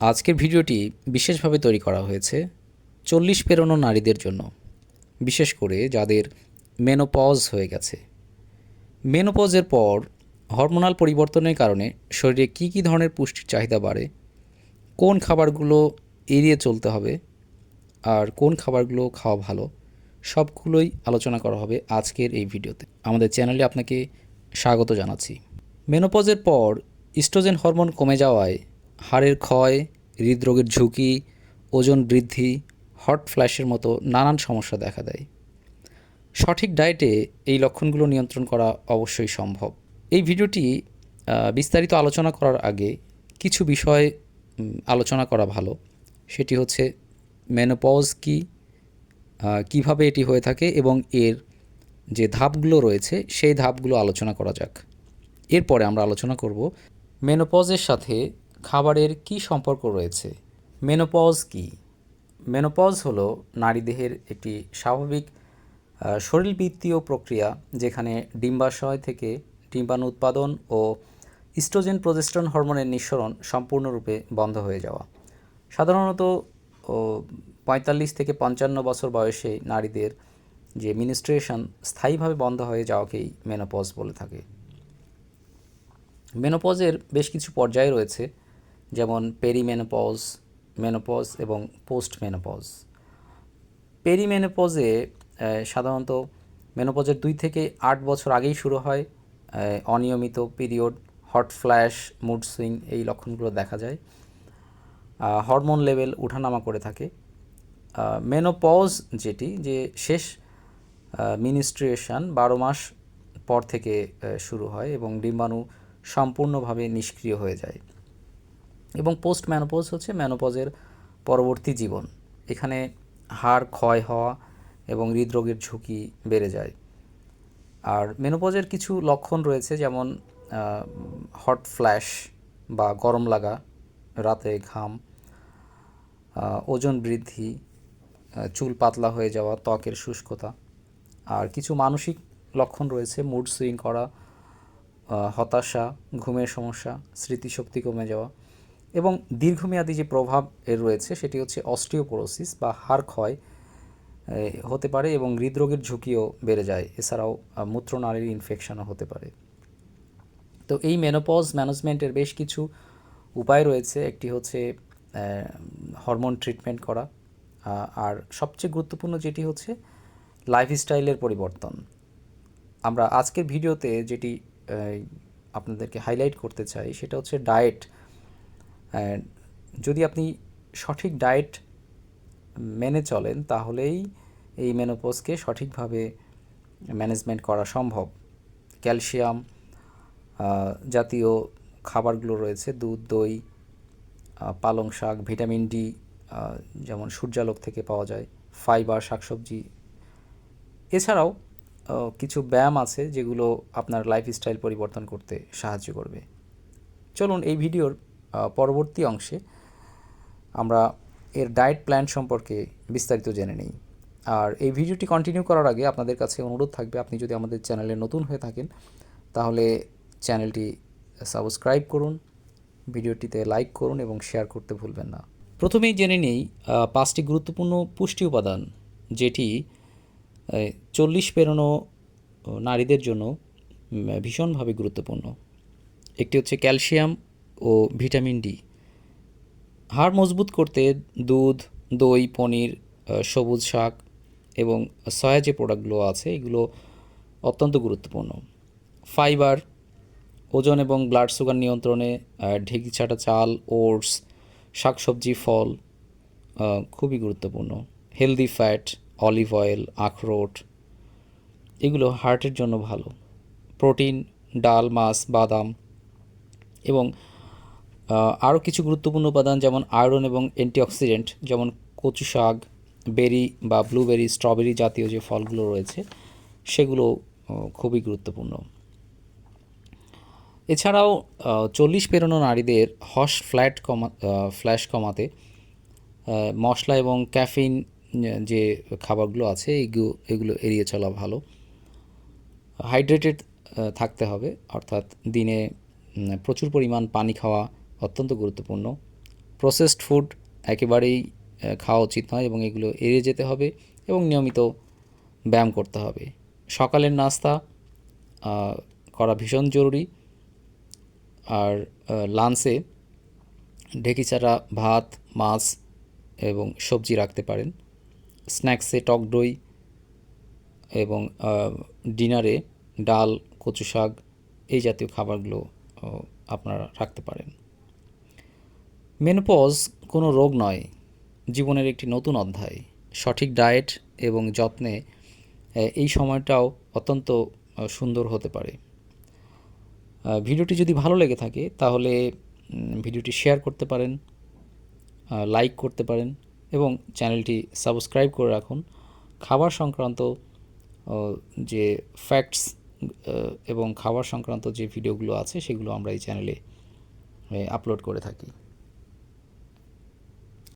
আজকের ভিডিওটি বিশেষভাবে তৈরি করা হয়েছে চল্লিশ পেরোনো নারীদের জন্য, বিশেষ করে যাদের মেনোপজ হয়ে গেছে। মেনোপজের পর হরমোনাল পরিবর্তনের কারণে শরীরে কী কী ধরনের পুষ্টির চাহিদা বাড়ে, কোন খাবারগুলো এড়িয়ে চলতে হবে আর কোন খাবারগুলো খাওয়া ভালো, সবগুলোই আলোচনা করা হবে আজকের এই ভিডিওতে। আমাদের চ্যানেলে আপনাকে স্বাগত জানাচ্ছি। মেনোপজের পর ইস্ট্রোজেন হরমোন কমে যাওয়ায় হাড়ের ক্ষয়, হৃদরোগের ঝুঁকি, ওজন বৃদ্ধি, হট ফ্ল্যাশের মতো নানান সমস্যা দেখা দেয়। সঠিক ডায়েটে এই লক্ষণগুলো নিয়ন্ত্রণ করা অবশ্যই সম্ভব। এই ভিডিওটি বিস্তারিত আলোচনা করার আগে কিছু বিষয় আলোচনা করা ভালো। সেটি হচ্ছে মেনোপজ কি কীভাবে এটি হয়ে থাকে এবং এর যে ধাপগুলো রয়েছে, সেই ধাপগুলো আলোচনা করা যাক। এরপরে আমরা আলোচনা করব মেনোপজের সাথে খাবারের কি সম্পর্ক রয়েছে? মেনোপজ কি? মেনোপজ হলো নারীদেহের একটি স্বাভাবিক শরীরবৃত্তীয় প্রক্রিয়া যেখানে ডিম্বাশয় থেকে ডিম্বাণু উৎপাদন ও ইস্ট্রোজেন প্রজেস্ট্রন হরমোনের নিঃসরণ সম্পূর্ণরূপে বন্ধ হয়ে যাওয়া। সাধারণত পঁয়তাল্লিশ থেকে পঞ্চান্ন বছর বয়সে নারীদের যে মিনিস্ট্রেশন স্থায়ীভাবে বন্ধ হয়ে যাওয়াকেই মেনোপজ বলে থাকে। মেনোপজের বেশ কিছু পর্যায় রয়েছে। যেমন পেরিমেনোপজ মেনোপজ এবং পোস্ট মেনোপজ পেরিমেনোপজে সাধারণত মেনোপজের দুই থেকে আট বছর আগেই শুরু হয় অনিয়মিত period hot flash mood swing এই লক্ষণগুলো দেখা যায়। হরমোন লেভেল উঠানামা করে থাকে। মেনোপজ যেটি, যে শেষ মিনিস্ট্রিয়েশন বারো মাস পর থেকে শুরু হয় এবং ডিম্বাণু সম্পূর্ণভাবে নিষ্ক্রিয় হয়ে যায়। এবং পোস্ট ম্যানোপজ হচ্ছে ম্যানোপজের পরবর্তী জীবন। এখানে হাড় ক্ষয় হওয়া এবং হৃদরোগের ঝুঁকি বেড়ে যায়। আর মেনোপজের কিছু লক্ষণ রয়েছে যেমন হট ফ্ল্যাশ বা গরম লাগা, রাতে ঘাম ওজন বৃদ্ধি চুল পাতলা হয়ে যাওয়া, ত্বকের শুষ্কতা। আর কিছু মানসিক লক্ষণ রয়েছে মুড সুইং করা হতাশা, ঘুমের সমস্যা, স্মৃতিশক্তি কমে যাওয়া এবং দীর্ঘমেয়াদী যে প্রভাব এর রয়েছে, সেটি হচ্ছে অস্টিওপোরোসিস বা হাড় ক্ষয় হতে পারে এবং হৃদরোগের ঝুঁকিও বেড়ে যায়। এছাড়াও মূত্রনালীর ইনফেকশনও হতে পারে। তো এই মেনোপজ ম্যানেজমেন্টের বেশ কিছু উপায় রয়েছে। একটি হচ্ছে হরমোন ট্রিটমেন্ট করা আর সবচেয়ে গুরুত্বপূর্ণ যেটি হচ্ছে লাইফস্টাইলের পরিবর্তন। আমরা আজকের ভিডিওতে যেটি আপনাদেরকে হাইলাইট করতে চাই, সেটা হচ্ছে ডায়েট যদি আপনি সঠিক ডায়েট মেনে চলেন, তাহলেই এই মেনোপজকে সঠিকভাবে ম্যানেজমেন্ট করা সম্ভব। ক্যালসিয়াম জাতীয় খাবারগুলো রয়েছে, দুধ, দই পালং শাক, ভিটামিন ডি যেমন সূর্যালোক থেকে পাওয়া যায়, ফাইবার, শাকসবজি। এছাড়াও কিছু ব্যায়াম আছে যেগুলো আপনার লাইফস্টাইল পরিবর্তন করতে সাহায্য করবে। চলুন এই ভিডিওর পরবর্তী অংশে আমরা এর ডায়েট প্ল্যান সম্পর্কে বিস্তারিত জেনে নিই। আর এই ভিডিওটি কন্টিনিউ করার আগে আপনাদের কাছে অনুরোধ থাকবে, আপনি যদি আমাদের চ্যানেলে নতুন হয়ে থাকেন, তাহলে চ্যানেলটি সাবস্ক্রাইব করুন, ভিডিওটিতে লাইক করুন এবং শেয়ার করতে ভুলবেন না। প্রথমেই জেনে নিই পাঁচটি গুরুত্বপূর্ণ পুষ্টি উপাদান, যেটি চল্লিশ পেরোনো, নারীদের জন্য ভীষণভাবে গুরুত্বপূর্ণ। একটি হচ্ছে ক্যালসিয়াম ও ভিটামিন ডি। হাড় মজবুত করতে দুধ, দই, পনির সবুজ শাক এবং সয়া যে প্রোডাক্টগুলো আছে, এগুলো অত্যন্ত গুরুত্বপূর্ণ। ফাইবার ওজন এবং ব্লাড সুগার নিয়ন্ত্রণে ঢেঁকি ছাটা চাল, ওটস, শাকসবজি, ফল খুবই গুরুত্বপূর্ণ। হেলদি ফ্যাট অলিভ অয়েল আখরোট, এগুলো হার্টের জন্য ভালো। প্রোটিন ডাল, মাছ, বাদাম এবং আরও কিছু গুরুত্বপূর্ণ উপাদান যেমন আয়রন এবং অ্যান্টিঅক্সিডেন্ট, যেমন কচু শাক, বেরি বা ব্লুবেরি, স্ট্রবেরি জাতীয় যে ফলগুলো রয়েছে, সেগুলো খুবই গুরুত্বপূর্ণ। এছাড়াও চল্লিশ পেরোনো নারীদের হস ফ্ল্যাট কমা ফ্ল্যাশ কমাতে মশলা এবং ক্যাফিন যে খাবারগুলো আছে এগুলো এগুলো এড়িয়ে চলা ভালো। হাইড্রেটেড থাকতে হবে, অর্থাৎ দিনে প্রচুর পরিমাণ পানি খাওয়া অত্যন্ত গুরুত্বপূর্ণ। প্রসেসড ফুড একেবারেই খাওয়া উচিত নয় এবং এগুলো এড়িয়ে যেতে হবে এবং নিয়মিত ব্যায়াম করতে হবে। সকালের নাস্তা করা ভীষণ জরুরি। আর লাঞ্চে ঢেকি ছাড়া ভাত, মাছ এবং সবজি রাখতে পারেন। স্ন্যাক্সে টক দই এবং ডিনারে ডাল, কচু শাক এই জাতীয় খাবারগুলো আপনারা রাখতে পারেন। মেনোপজ কোনো রোগ নয়, জীবনের একটি নতুন অধ্যায়। সঠিক ডায়েট এবং যত্নে এই সময়টাও অত্যন্ত সুন্দর হতে পারে। ভিডিওটি যদি ভালো লেগে থাকে, তাহলে ভিডিওটি শেয়ার করতে পারেন লাইক করতে পারেন এবং চ্যানেলটি সাবস্ক্রাইব করে রাখুন। খাবার সংক্রান্ত যে ফ্যাক্টস এবং খাবার সংক্রান্ত যে ভিডিওগুলো আছে, সেগুলো আমরা এই চ্যানেলে আপলোড করে থাকি।